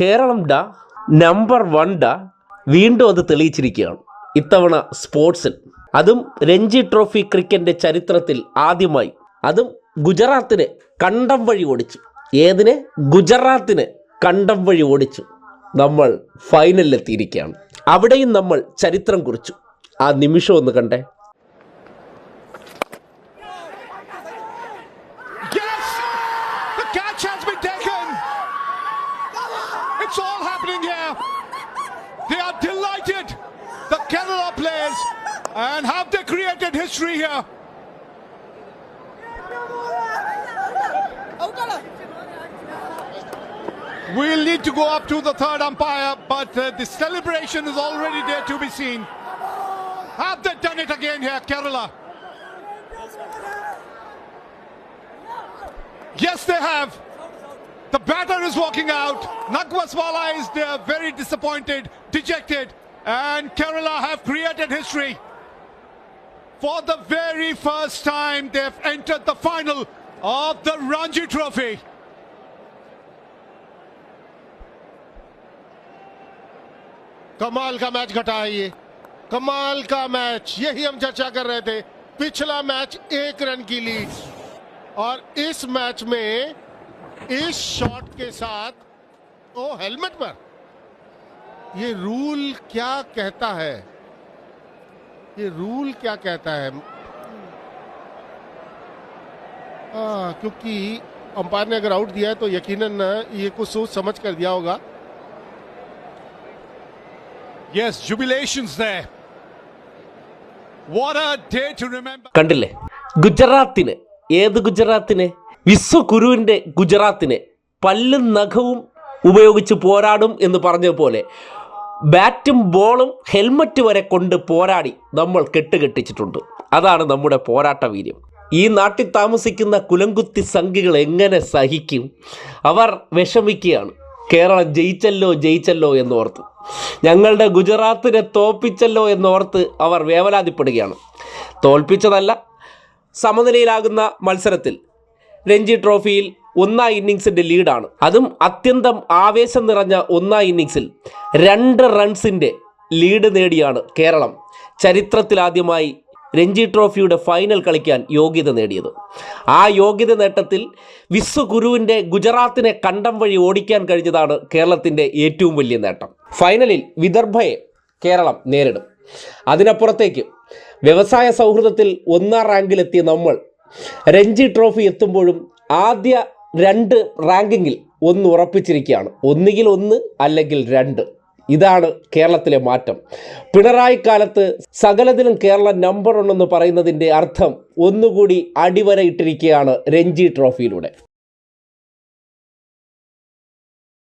കേരളം ഡ number one ഡ വീണ്ടും അത് തെളിയിച്ചിരിക്കുകയാണ്. ഇത്തവണ സ്പോർട്സിൽ. അതും രഞ്ജി ട്രോഫി ക്രിക്കറ്റിന്റെ ചരിത്രത്തിൽ ആദ്യമായി. അതും ഗുജറാത്തിന് കണ്ടം വഴി ഓടിച്ചു. ഏതിന്? ഗുജറാത്തിന് കണ്ടം വഴി ഓടിച്ചു. നമ്മൾ ഫൈനലിലെത്തിയിരിക്കുകയാണ്. അവിടെയും നമ്മൾ ചരിത്രം കുറിച്ചു. ആ നിമിഷം ഒന്ന് കണ്ടേ. All happening here. They are delighted, the Kerala players, and have they created history here? We'll need to go up to the third umpire, but uh, the celebration is already there to be seen. Have they done it again here, Kerala? Yes, they have. The batter is walking out. Nagwaswala is there, very disappointed, dejected, and Kerala have created history. For the very first time, they've entered the final of the Ranji Trophy. कमाल का match घटा है ये कमाल का match यही हम चर्चा कर रहे थे पिछला मैच एक रन की लीड और इस मैच में इस शॉट के साथ ओ हेलमेट पर ये रूल क्या कहता है ये रूल क्या कहता है आ, क्योंकि अंपायर ने अगर आउट दिया है तो यकीनन ये कुछ सोच समझ कर दिया होगा Yes, jubilations there. What a day to remember. കണ്ടില്ലേ ഗുജറാത്തിന് ഏത് ഗുജറാത്തിന് വിശ്വഗുരുവിന്റെ ഗുജറാത്തിനെ പല്ലും നഖവും ഉപയോഗിച്ച് പോരാടും എന്ന് പറഞ്ഞതുപോലെ ബാറ്റും ബോളും ഹെൽമറ്റ് വരെ കൊണ്ട് പോരാടി നമ്മൾ കെട്ടുകെട്ടിച്ചിട്ടുണ്ട്. അതാണ് നമ്മുടെ പോരാട്ട വീര്യം ഈ നാട്ടിൽ താമസിക്കുന്ന കുലംകുത്തി സംഘികൾ എങ്ങനെ സഹിക്കും? അവർ വിഷമിക്കുകയാണ്. കേരളം ജയിച്ചല്ലോ ജയിച്ചല്ലോ എന്നോർത്ത്. ഞങ്ങളുടെ ഗുജറാത്തിനെ തോൽപ്പിച്ചല്ലോ എന്നോർത്ത് അവർ വേവലാതിപ്പെടുകയാണ്. തോൽപ്പിച്ചതല്ല സമനിലയിലാകുന്ന മത്സരത്തിൽ രഞ്ജി ട്രോഫിയിൽ ഒന്നാം ഇന്നിങ്സിന്റെ ലീഡാണ്. അതും അത്യന്തം ആവേശം നിറഞ്ഞ ഒന്നാം ഇന്നിങ്സിൽ രണ്ട് റൺസിന്റെ ലീഡ് നേടിയാണ് കേരളം. ചരിത്രത്തിലാദ്യമായി രഞ്ജി ട്രോഫിയുടെ ഫൈനൽ കളിക്കാൻ യോഗ്യത നേടിയത്. ആ യോഗ്യത നേട്ടത്തിൽ വിശ്വഗുരുവിന്റെ ഗുജറാത്തിനെ കണ്ടം വഴി ഓടിക്കാൻ കഴിഞ്ഞതാണ് കേരളത്തിന്റെ ഏറ്റവും വലിയ നേട്ടം. ഫൈനലിൽ വിദർഭയെ കേരളം നേരിടും. അതിനപ്പുറത്തേക്ക് വ്യവസായ സൗഹൃദത്തിൽ ഒന്നാം റാങ്കിലെത്തിയ നമ്മൾ രഞ്ജി ട്രോഫി എത്തുമ്പോഴും ആദ്യ രണ്ട് റാങ്കിങ്ങിൽ ഒന്ന് ഉറപ്പിച്ചിരിക്കുകയാണ്. ഒന്നുകിൽ ഒന്ന് അല്ലെങ്കിൽ രണ്ട്. ഇതാണ് കേരളത്തിലെ മാറ്റം. പിണറായി കാലത്ത് സകലത്തിലും കേരളം നമ്പർ ഉണ്ടെന്ന് പറയുന്നതിന്റെ അർത്ഥം ഒന്നുകൂടി അടിവരയിട്ടിരിക്കുകയാണ് രഞ്ജി ട്രോഫിയിലൂടെ.